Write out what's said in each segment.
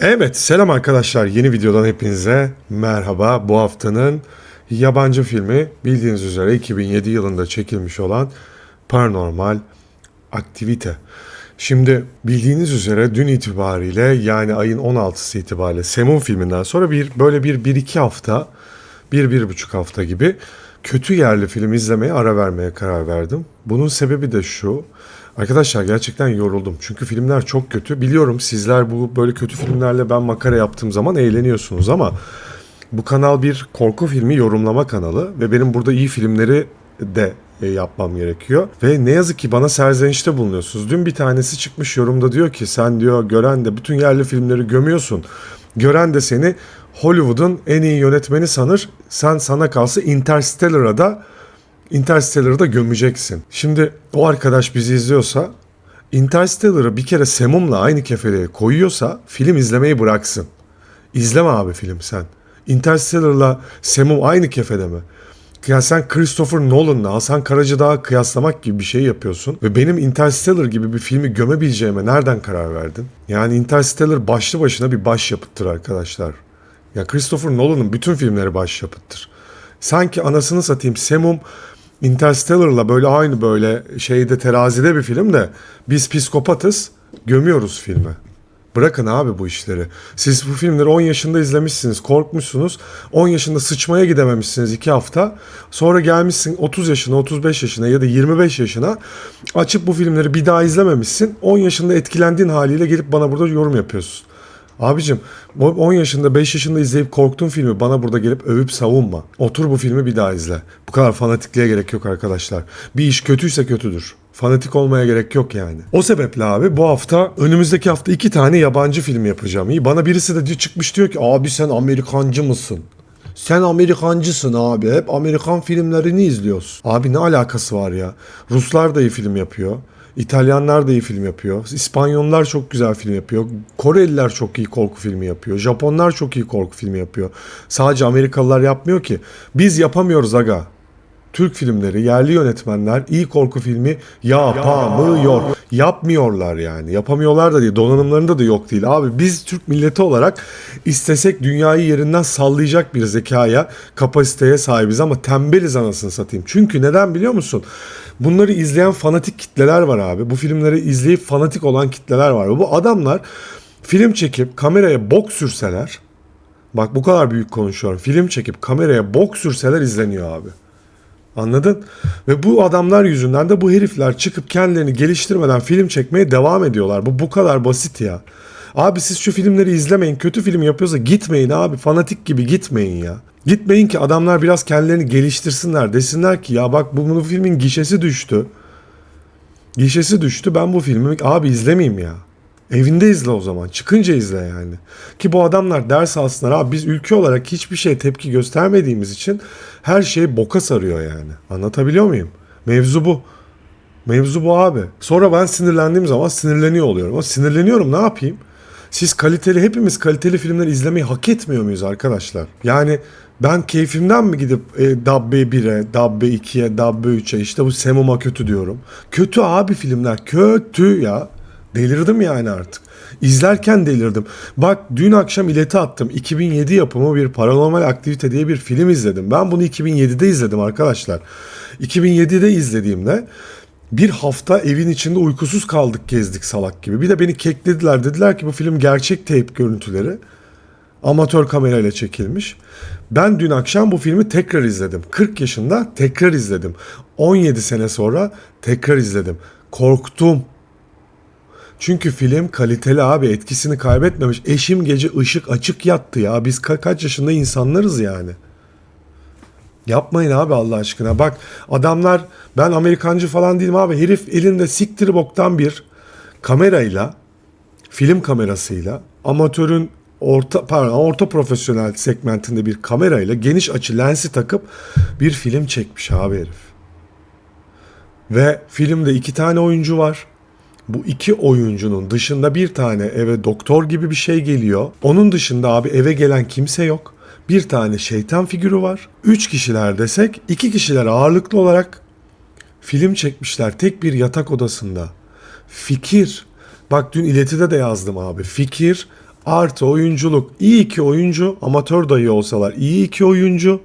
Evet, selam arkadaşlar. Yeni videodan hepinize merhaba. Bu haftanın yabancı filmi bildiğiniz üzere 2007 yılında çekilmiş olan Paranormal Aktivite. Şimdi bildiğiniz üzere dün itibariyle yani ayın 16'sı itibariyle Semun filminden sonra bir böyle bir, bir iki hafta, bir, bir buçuk hafta gibi kötü yerli film izlemeye ara vermeye karar verdim. Bunun sebebi de şu. Arkadaşlar gerçekten yoruldum. Çünkü filmler çok kötü. Biliyorum sizler bu böyle kötü filmlerle ben makara yaptığım zaman eğleniyorsunuz ama bu kanal bir korku filmi yorumlama kanalı ve benim burada iyi filmleri de e, yapmam gerekiyor. Ve ne yazık ki bana serzenişte bulunuyorsunuz. Dün bir tanesi çıkmış yorumda diyor ki sen diyor gören de bütün yerli filmleri gömüyorsun. Gören de seni Hollywood'un en iyi yönetmeni sanır. Sen sana kalsa Interstellar'a da Interstellar'ı da gömeceksin. Şimdi o arkadaş bizi izliyorsa Interstellar'ı bir kere Semum'la aynı kefeye koyuyorsa film izlemeyi bıraksın. İzleme abi film sen. Interstellar'la Semum aynı kefede mi? Ya sen Christopher Nolan'la Hasan Karacadağ'ı kıyaslamak gibi bir şey yapıyorsun. Ve benim Interstellar gibi bir filmi gömebileceğime nereden karar verdin? Yani Interstellar başlı başına bir başyapıttır arkadaşlar. Ya Christopher Nolan'ın bütün filmleri başyapıttır. Sanki anasını satayım Semum Interstellar'la böyle aynı böyle şeyde terazide bir film de biz psikopatız gömüyoruz filmi. Bırakın abi bu işleri. Siz bu filmleri 10 yaşında izlemişsiniz, korkmuşsunuz. 10 yaşında sıçmaya gidememişsiniz 2 hafta. Sonra gelmişsin 30 yaşına, 35 yaşına ya da 25 yaşına. Açıp bu filmleri bir daha izlememişsin. 10 yaşında etkilendiğin haliyle gelip bana burada yorum yapıyorsun. Abicim 10 yaşında 5 yaşında izleyip korktuğun filmi bana burada gelip övüp savunma. Otur bu filmi bir daha izle. Bu kadar fanatikliğe gerek yok arkadaşlar. Bir iş kötüyse kötüdür. Fanatik olmaya gerek yok yani. O sebeple abi bu hafta önümüzdeki hafta iki tane yabancı film yapacağım. İyi bana birisi de çıkmış diyor ki abi sen Amerikancı mısın? Sen Amerikancısın abi. Hep Amerikan filmlerini izliyorsun. Abi ne alakası var ya? Ruslar da iyi film yapıyor. İtalyanlar da iyi film yapıyor. İspanyollar çok güzel film yapıyor. Koreliler çok iyi korku filmi yapıyor. Japonlar çok iyi korku filmi yapıyor. Sadece Amerikalılar yapmıyor ki. Biz yapamıyoruz aga. Türk filmleri, yerli yönetmenler iyi korku filmi yapamıyor. Yapmıyorlar yani. Yapamıyorlar da değil. Donanımlarında da yok değil. Abi biz Türk milleti olarak istesek dünyayı yerinden sallayacak bir zekaya, kapasiteye sahibiz ama tembeliz anasını satayım. Çünkü neden biliyor musun? Bunları izleyen fanatik kitleler var abi. Bu filmleri izleyip fanatik olan kitleler var. Bu adamlar film çekip kameraya bok sürseler Bak bu kadar büyük konuşuyorum. Film çekip kameraya bok sürseler izleniyor abi. Anladın? Ve bu adamlar yüzünden de bu herifler çıkıp kendilerini geliştirmeden film çekmeye devam ediyorlar. Bu bu kadar basit ya. Abi siz şu filmleri izlemeyin. Kötü film yapıyorsa gitmeyin abi. Fanatik gibi gitmeyin ya. Gitmeyin ki adamlar biraz kendilerini geliştirsinler. Desinler ki ya bak bu, bu filmin gişesi düştü. Gişesi düştü ben bu filmi abi izlemeyeyim ya. Evinde izle o zaman. Çıkınca izle yani. Ki bu adamlar ders alsınlar. Abi biz ülke olarak hiçbir şey tepki göstermediğimiz için her şey boka sarıyor yani. Anlatabiliyor muyum? Mevzu bu. Mevzu bu abi. Sonra ben sinirlendiğim zaman sinirleniyor oluyorum. Ama sinirleniyorum ne yapayım? Siz kaliteli hepimiz kaliteli filmler izlemeyi hak etmiyor muyuz arkadaşlar? Yani ben keyfimden mi gidip e, Dabbe 1'e, Dabbe 2'ye, Dabbe 3'e işte bu Semuma kötü diyorum. Kötü abi filmler. Kötü ya. Delirdim yani artık. İzlerken delirdim. Bak dün akşam ileti attım. 2007 yapımı bir paranormal aktivite diye bir film izledim. Ben bunu 2007'de izledim arkadaşlar. 2007'de izlediğimde bir hafta evin içinde uykusuz kaldık gezdik salak gibi. Bir de beni keklediler. Dediler ki bu film gerçek teyp görüntüleri. Amatör kamerayla çekilmiş. Ben dün akşam bu filmi tekrar izledim. 40 yaşında tekrar izledim. 17 sene sonra tekrar izledim. Korktum. Çünkü film kaliteli abi etkisini kaybetmemiş. Eşim gece ışık açık yattı ya. Biz ka- kaç yaşında insanlarız yani. Yapmayın abi Allah aşkına. Bak adamlar ben Amerikancı falan değilim abi. Herif elinde siktir boktan bir kamerayla film kamerasıyla amatörün orta pardon orta profesyonel segmentinde bir kamerayla geniş açı lensi takıp bir film çekmiş abi herif. Ve filmde iki tane oyuncu var. Bu iki oyuncunun dışında bir tane eve doktor gibi bir şey geliyor. Onun dışında abi eve gelen kimse yok. Bir tane şeytan figürü var. Üç kişiler desek iki kişiler ağırlıklı olarak film çekmişler tek bir yatak odasında. Fikir. Bak dün iletide de yazdım abi. Fikir Artı oyunculuk. İyi iki oyuncu. Amatör dahi olsalar iyi iki oyuncu.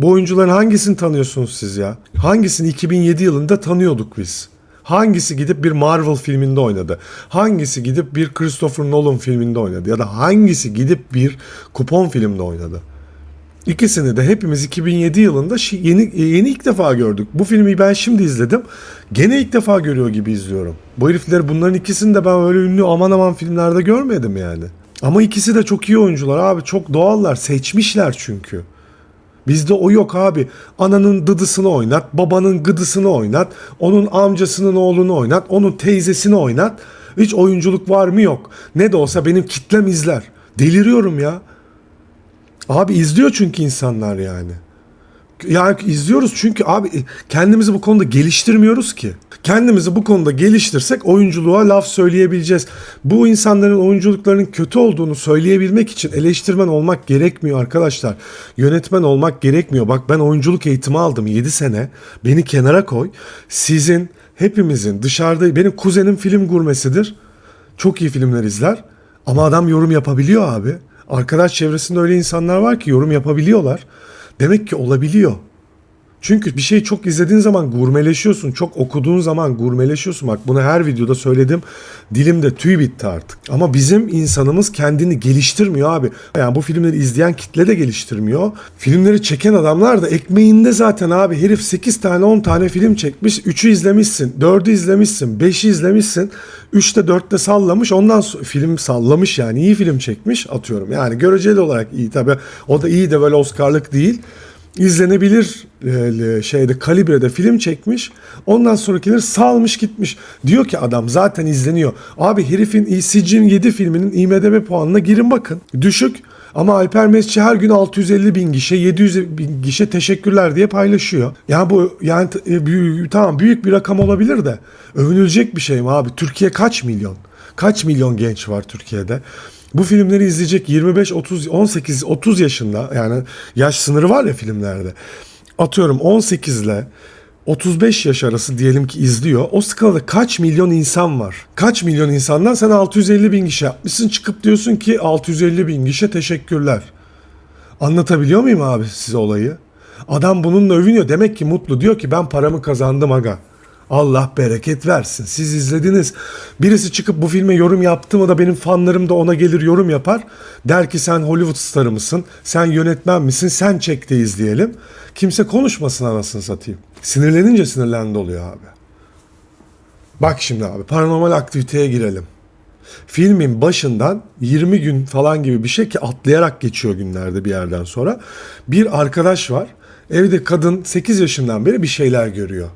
Bu oyuncuların hangisini tanıyorsunuz siz ya? Hangisini 2007 yılında tanıyorduk biz? Hangisi gidip bir Marvel filminde oynadı? Hangisi gidip bir Christopher Nolan filminde oynadı? Ya da hangisi gidip bir kupon filmde oynadı? İkisini de hepimiz 2007 yılında yeni yeni ilk defa gördük. Bu filmi ben şimdi izledim. Gene ilk defa görüyor gibi izliyorum. Bu herifleri bunların ikisini de ben öyle ünlü aman aman filmlerde görmedim yani. Ama ikisi de çok iyi oyuncular abi. Çok doğallar. Seçmişler çünkü. Bizde o yok abi. Ananın dıdısını oynat, babanın gıdısını oynat, onun amcasının oğlunu oynat, onun teyzesini oynat. Hiç oyunculuk var mı yok. Ne de olsa benim kitlem izler. Deliriyorum ya. Abi izliyor çünkü insanlar yani. Yani izliyoruz çünkü abi kendimizi bu konuda geliştirmiyoruz ki. Kendimizi bu konuda geliştirsek oyunculuğa laf söyleyebileceğiz. Bu insanların oyunculuklarının kötü olduğunu söyleyebilmek için eleştirmen olmak gerekmiyor arkadaşlar. Yönetmen olmak gerekmiyor. Bak ben oyunculuk eğitimi aldım 7 sene. Beni kenara koy. Sizin hepimizin dışarıda benim kuzenim film gurmesidir. Çok iyi filmler izler. Ama adam yorum yapabiliyor abi. Arkadaş çevresinde öyle insanlar var ki yorum yapabiliyorlar. Demek ki olabiliyor. Çünkü bir şeyi çok izlediğin zaman gurmeleşiyorsun. Çok okuduğun zaman gurmeleşiyorsun. Bak bunu her videoda söyledim. Dilimde tüy bitti artık. Ama bizim insanımız kendini geliştirmiyor abi. Yani bu filmleri izleyen kitle de geliştirmiyor. Filmleri çeken adamlar da ekmeğinde zaten abi. Herif 8 tane 10 tane film çekmiş. 3'ü izlemişsin. 4'ü izlemişsin. 5'i izlemişsin. 3'te 4'te sallamış. Ondan sonra film sallamış yani. iyi film çekmiş atıyorum. Yani göreceli olarak iyi tabii. O da iyi de böyle Oscar'lık değil izlenebilir e, şeyde kalibrede film çekmiş. Ondan sonrakileri salmış gitmiş. Diyor ki adam zaten izleniyor. Abi herifin Sicin 7 filminin IMDB puanına girin bakın. Düşük. Ama Alper Mesci her gün 650 bin gişe, 700 bin gişe teşekkürler diye paylaşıyor. Ya bu yani e, büyük, tamam büyük bir rakam olabilir de övünülecek bir şey mi abi? Türkiye kaç milyon? Kaç milyon genç var Türkiye'de? Bu filmleri izleyecek 25, 30, 18, 30 yaşında yani yaş sınırı var ya filmlerde. Atıyorum 18 ile 35 yaş arası diyelim ki izliyor. O skalada kaç milyon insan var? Kaç milyon insandan sen 650 bin kişi yapmışsın çıkıp diyorsun ki 650 bin kişi teşekkürler. Anlatabiliyor muyum abi size olayı? Adam bununla övünüyor. Demek ki mutlu. Diyor ki ben paramı kazandım aga. Allah bereket versin. Siz izlediniz. Birisi çıkıp bu filme yorum yaptı mı da benim fanlarım da ona gelir yorum yapar. Der ki sen Hollywood starı mısın? Sen yönetmen misin? Sen çek de izleyelim. Kimse konuşmasın anasını satayım. Sinirlenince sinirlendi oluyor abi. Bak şimdi abi paranormal aktiviteye girelim. Filmin başından 20 gün falan gibi bir şey ki atlayarak geçiyor günlerde bir yerden sonra. Bir arkadaş var. Evde kadın 8 yaşından beri bir şeyler görüyor.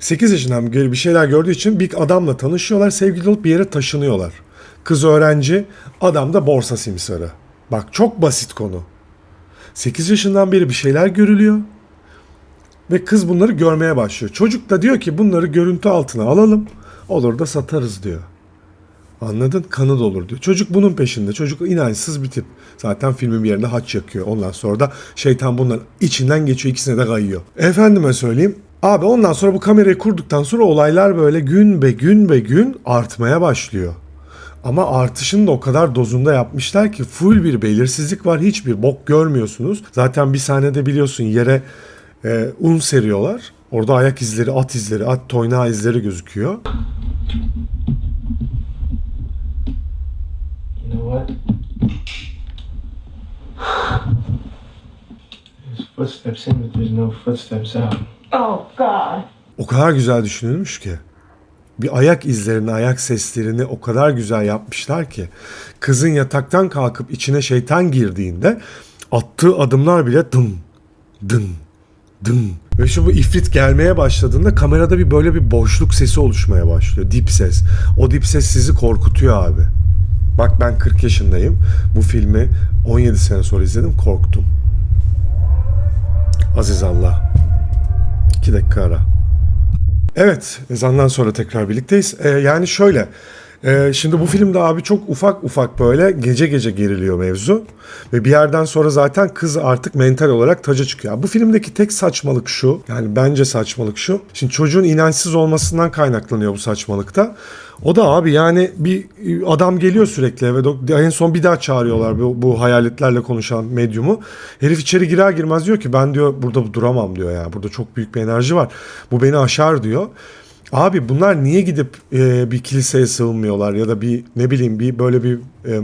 8 yaşından beri bir şeyler gördüğü için bir adamla tanışıyorlar. Sevgili olup bir yere taşınıyorlar. Kız öğrenci, adam da borsa simsarı. Bak çok basit konu. 8 yaşından beri bir şeyler görülüyor. Ve kız bunları görmeye başlıyor. Çocuk da diyor ki bunları görüntü altına alalım. Olur da satarız diyor. Anladın? Kanı dolur diyor. Çocuk bunun peşinde. Çocuk inançsız bir tip. Zaten filmin bir yerinde haç yakıyor. Ondan sonra da şeytan bunların içinden geçiyor. ikisine de kayıyor. Efendime söyleyeyim. Abi ondan sonra bu kamerayı kurduktan sonra olaylar böyle gün be gün be gün artmaya başlıyor. Ama artışını da o kadar dozunda yapmışlar ki full bir belirsizlik var. Hiçbir bok görmüyorsunuz. Zaten bir sahnede biliyorsun yere e, un seriyorlar. Orada ayak izleri, at izleri, at toynağı izleri gözüküyor. You know what? There's footsteps in, but there's no footsteps out. Oh. O kadar güzel düşünülmüş ki. Bir ayak izlerini, ayak seslerini o kadar güzel yapmışlar ki. Kızın yataktan kalkıp içine şeytan girdiğinde attığı adımlar bile dım, dın, dın. Ve şu bu ifrit gelmeye başladığında kamerada bir böyle bir boşluk sesi oluşmaya başlıyor. Dip ses. O dip ses sizi korkutuyor abi. Bak ben 40 yaşındayım. Bu filmi 17 sene sonra izledim korktum. Aziz Allah. 2 dakika ara. Evet, ezandan sonra tekrar birlikteyiz. Ee, yani şöyle, e, şimdi bu filmde abi çok ufak ufak böyle gece gece geriliyor mevzu. Ve bir yerden sonra zaten kız artık mental olarak taca çıkıyor. Bu filmdeki tek saçmalık şu, yani bence saçmalık şu. Şimdi çocuğun inançsız olmasından kaynaklanıyor bu saçmalıkta. O da abi yani bir adam geliyor sürekli eve. En son bir daha çağırıyorlar bu, bu hayaletlerle konuşan medyumu. Herif içeri girer girmez diyor ki ben diyor burada duramam diyor yani. Burada çok büyük bir enerji var. Bu beni aşar diyor. Abi bunlar niye gidip e, bir kiliseye sığınmıyorlar ya da bir ne bileyim bir böyle bir e,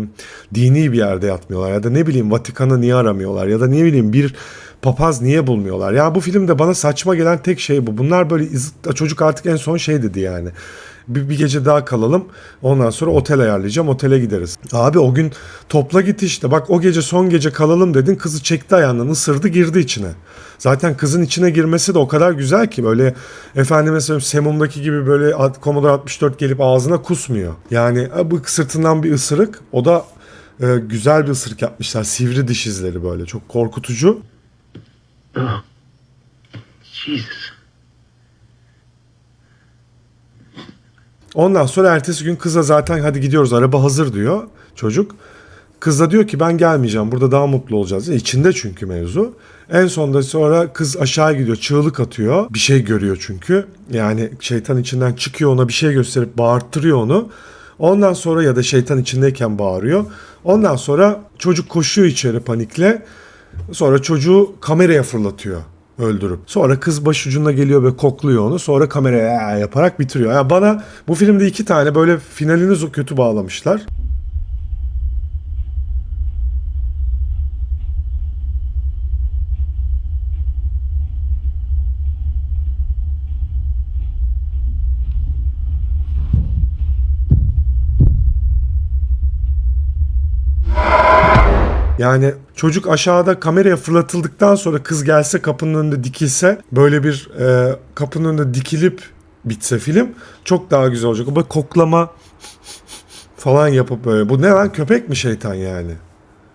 dini bir yerde yatmıyorlar ya da ne bileyim Vatikan'ı niye aramıyorlar ya da ne bileyim bir papaz niye bulmuyorlar? Ya bu filmde bana saçma gelen tek şey bu. Bunlar böyle çocuk artık en son şey dedi yani. Bir, bir gece daha kalalım. Ondan sonra otel ayarlayacağım. Otele gideriz. Abi o gün topla git işte. Bak o gece son gece kalalım dedin. Kızı çekti ayağından ısırdı girdi içine. Zaten kızın içine girmesi de o kadar güzel ki böyle efendime söyleyeyim Semum'daki gibi böyle Commodore 64 gelip ağzına kusmuyor. Yani e, bu sırtından bir ısırık. O da e, güzel bir ısırık yapmışlar. Sivri diş izleri böyle. Çok korkutucu. Jesus. Ondan sonra ertesi gün kıza zaten hadi gidiyoruz araba hazır diyor çocuk. Kız da diyor ki ben gelmeyeceğim burada daha mutlu olacağız. İçinde çünkü mevzu. En sonunda sonra kız aşağı gidiyor çığlık atıyor. Bir şey görüyor çünkü. Yani şeytan içinden çıkıyor ona bir şey gösterip bağırttırıyor onu. Ondan sonra ya da şeytan içindeyken bağırıyor. Ondan sonra çocuk koşuyor içeri panikle. Sonra çocuğu kameraya fırlatıyor öldürüp. Sonra kız başucuna geliyor ve kokluyor onu. Sonra kameraya yaparak bitiriyor. Yani bana bu filmde iki tane böyle finalini kötü bağlamışlar. Yani çocuk aşağıda kameraya fırlatıldıktan sonra kız gelse kapının önünde dikilse böyle bir e, kapının önünde dikilip bitse film çok daha güzel olacak. Böyle koklama falan yapıp böyle. Bu ne lan köpek mi şeytan yani?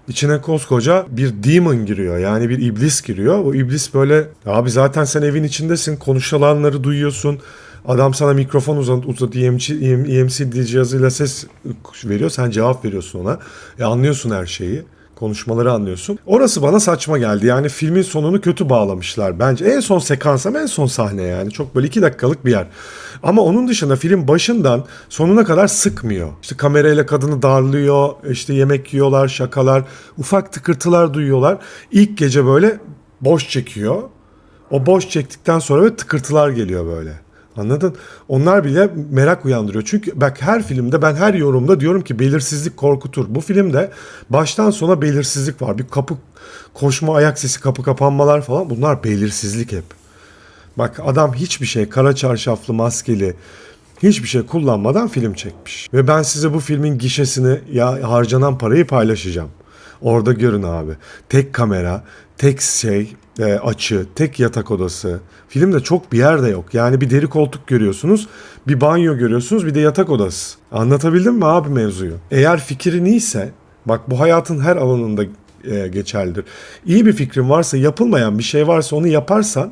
İçine koskoca bir demon giriyor. Yani bir iblis giriyor. O iblis böyle abi zaten sen evin içindesin. Konuşulanları duyuyorsun. Adam sana mikrofon uzat, uzat EMC, EMC cihazıyla ses veriyor. Sen cevap veriyorsun ona. E anlıyorsun her şeyi. Konuşmaları anlıyorsun. Orası bana saçma geldi. Yani filmin sonunu kötü bağlamışlar bence. En son sekans ama en son sahne yani. Çok böyle iki dakikalık bir yer. Ama onun dışında film başından sonuna kadar sıkmıyor. İşte kamerayla kadını darlıyor. işte yemek yiyorlar, şakalar. Ufak tıkırtılar duyuyorlar. İlk gece böyle boş çekiyor. O boş çektikten sonra böyle tıkırtılar geliyor böyle. Anladın? Onlar bile merak uyandırıyor. Çünkü bak her filmde ben her yorumda diyorum ki belirsizlik korkutur. Bu filmde baştan sona belirsizlik var. Bir kapı koşma ayak sesi kapı kapanmalar falan bunlar belirsizlik hep. Bak adam hiçbir şey kara çarşaflı maskeli hiçbir şey kullanmadan film çekmiş. Ve ben size bu filmin gişesini ya harcanan parayı paylaşacağım. Orada görün abi. Tek kamera, tek şey, e, açı, tek yatak odası. Filmde çok bir yer de yok. Yani bir deri koltuk görüyorsunuz, bir banyo görüyorsunuz, bir de yatak odası. Anlatabildim mi abi mevzuyu? Eğer fikrin iyiyse, bak bu hayatın her alanında e, geçerlidir. İyi bir fikrin varsa, yapılmayan bir şey varsa onu yaparsan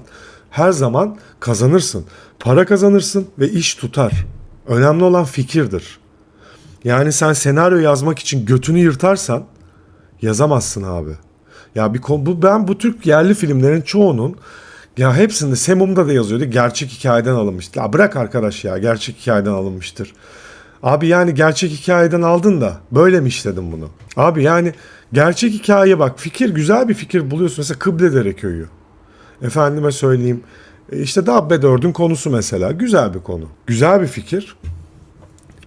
her zaman kazanırsın. Para kazanırsın ve iş tutar. Önemli olan fikirdir. Yani sen senaryo yazmak için götünü yırtarsan yazamazsın abi. Ya bir bu ben bu Türk yerli filmlerin çoğunun ya hepsinde Semum'da da yazıyordu gerçek hikayeden alınmıştır. Ya bırak arkadaş ya gerçek hikayeden alınmıştır. Abi yani gerçek hikayeden aldın da böyle mi işledin bunu? Abi yani gerçek hikaye bak fikir güzel bir fikir buluyorsun. Mesela Kıbledere köyü. Efendime söyleyeyim e, işte Dabbe 4'ün konusu mesela güzel bir konu. Güzel bir fikir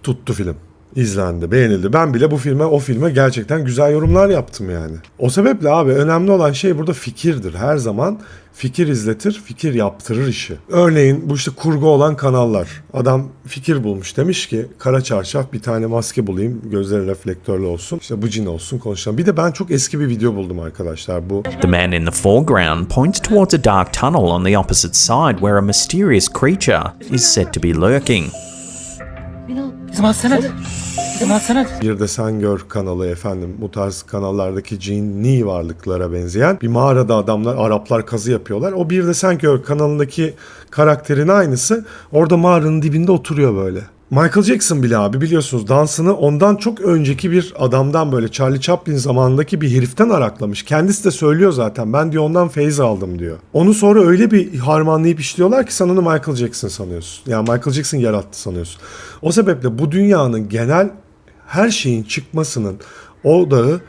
tuttu film. İzlendi, beğenildi. Ben bile bu filme, o filme gerçekten güzel yorumlar yaptım yani. O sebeple abi önemli olan şey burada fikirdir. Her zaman fikir izletir, fikir yaptırır işi. Örneğin bu işte kurgu olan kanallar. Adam fikir bulmuş demiş ki kara çarşaf bir tane maske bulayım gözleri reflektörlü olsun. İşte bu cin olsun konuşalım. Bir de ben çok eski bir video buldum arkadaşlar. Bu The man in the foreground points towards a dark tunnel on the opposite side where a mysterious creature is said to be lurking. Bizim hastanet. Bizim hastanet. Bir de sen gör kanalı efendim. Bu tarz kanallardaki cinni varlıklara benzeyen bir mağarada adamlar Araplar kazı yapıyorlar. O bir de sen gör kanalındaki karakterin aynısı. Orada mağaranın dibinde oturuyor böyle. Michael Jackson bile abi biliyorsunuz dansını ondan çok önceki bir adamdan böyle Charlie Chaplin zamanındaki bir heriften araklamış. Kendisi de söylüyor zaten ben diyor ondan feyz aldım diyor. Onu sonra öyle bir harmanlayıp işliyorlar ki sen onu Michael Jackson sanıyorsun. Yani Michael Jackson yarattı sanıyorsun. O sebeple bu dünyanın genel her şeyin çıkmasının odağı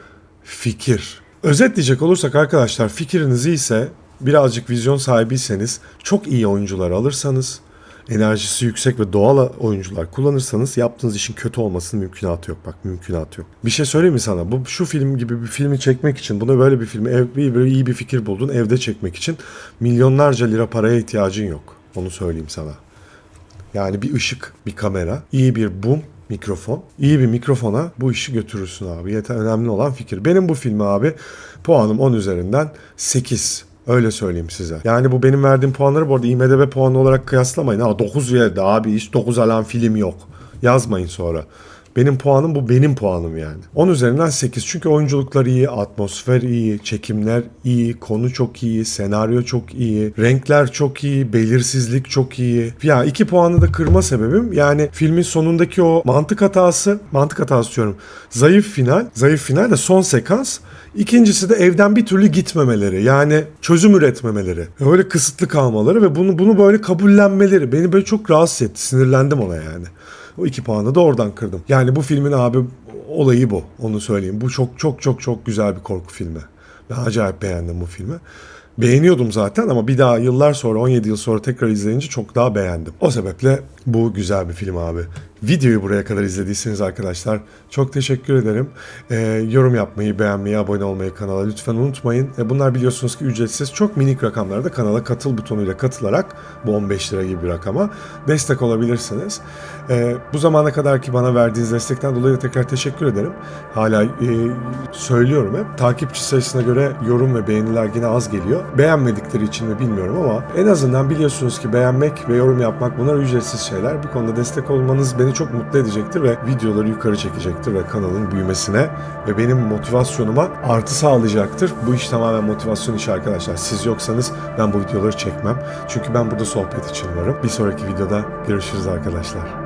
fikir. Özetleyecek olursak arkadaşlar fikriniz ise birazcık vizyon sahibiyseniz çok iyi oyuncular alırsanız enerjisi yüksek ve doğal oyuncular kullanırsanız yaptığınız işin kötü olmasının mümkünatı yok. Bak mümkünatı yok. Bir şey söyleyeyim mi sana? Bu şu film gibi bir filmi çekmek için, buna böyle bir filmi, ev, bir, böyle iyi bir fikir buldun, evde çekmek için milyonlarca lira paraya ihtiyacın yok. Onu söyleyeyim sana. Yani bir ışık, bir kamera, iyi bir boom, mikrofon. İyi bir mikrofona bu işi götürürsün abi. Yeter önemli olan fikir. Benim bu filme abi puanım 10 üzerinden 8. Öyle söyleyeyim size. Yani bu benim verdiğim puanları bu arada IMDB puanı olarak kıyaslamayın. Ha 9 verdi abi hiç 9 alan film yok. Yazmayın sonra. Benim puanım bu benim puanım yani. 10 üzerinden 8 çünkü oyunculuklar iyi, atmosfer iyi, çekimler iyi, konu çok iyi, senaryo çok iyi, renkler çok iyi, belirsizlik çok iyi. Ya 2 puanı da kırma sebebim yani filmin sonundaki o mantık hatası, mantık hatası diyorum. Zayıf final, zayıf final de son sekans. İkincisi de evden bir türlü gitmemeleri. Yani çözüm üretmemeleri. Öyle kısıtlı kalmaları ve bunu bunu böyle kabullenmeleri beni böyle çok rahatsız etti. Sinirlendim ona yani. O iki puanı da oradan kırdım. Yani bu filmin abi olayı bu. Onu söyleyeyim. Bu çok çok çok çok güzel bir korku filmi. Ben acayip beğendim bu filmi. Beğeniyordum zaten ama bir daha yıllar sonra 17 yıl sonra tekrar izleyince çok daha beğendim. O sebeple bu güzel bir film abi. Videoyu buraya kadar izlediyseniz arkadaşlar çok teşekkür ederim. Ee, yorum yapmayı, beğenmeyi, abone olmayı kanala lütfen unutmayın. E, bunlar biliyorsunuz ki ücretsiz. Çok minik rakamlarda kanala katıl butonuyla katılarak bu 15 lira gibi bir rakama destek olabilirsiniz. Ee, bu zamana kadar ki bana verdiğiniz destekten dolayı tekrar teşekkür ederim. Hala e, söylüyorum hep. Takipçi sayısına göre yorum ve beğeniler yine az geliyor. Beğenmedikleri için mi bilmiyorum ama en azından biliyorsunuz ki beğenmek ve yorum yapmak bunlar ücretsiz şeyler. Bu konuda destek olmanız çok mutlu edecektir ve videoları yukarı çekecektir ve kanalın büyümesine ve benim motivasyonuma artı sağlayacaktır. Bu iş tamamen motivasyon işi arkadaşlar. Siz yoksanız ben bu videoları çekmem. Çünkü ben burada sohbet için varım. Bir sonraki videoda görüşürüz arkadaşlar.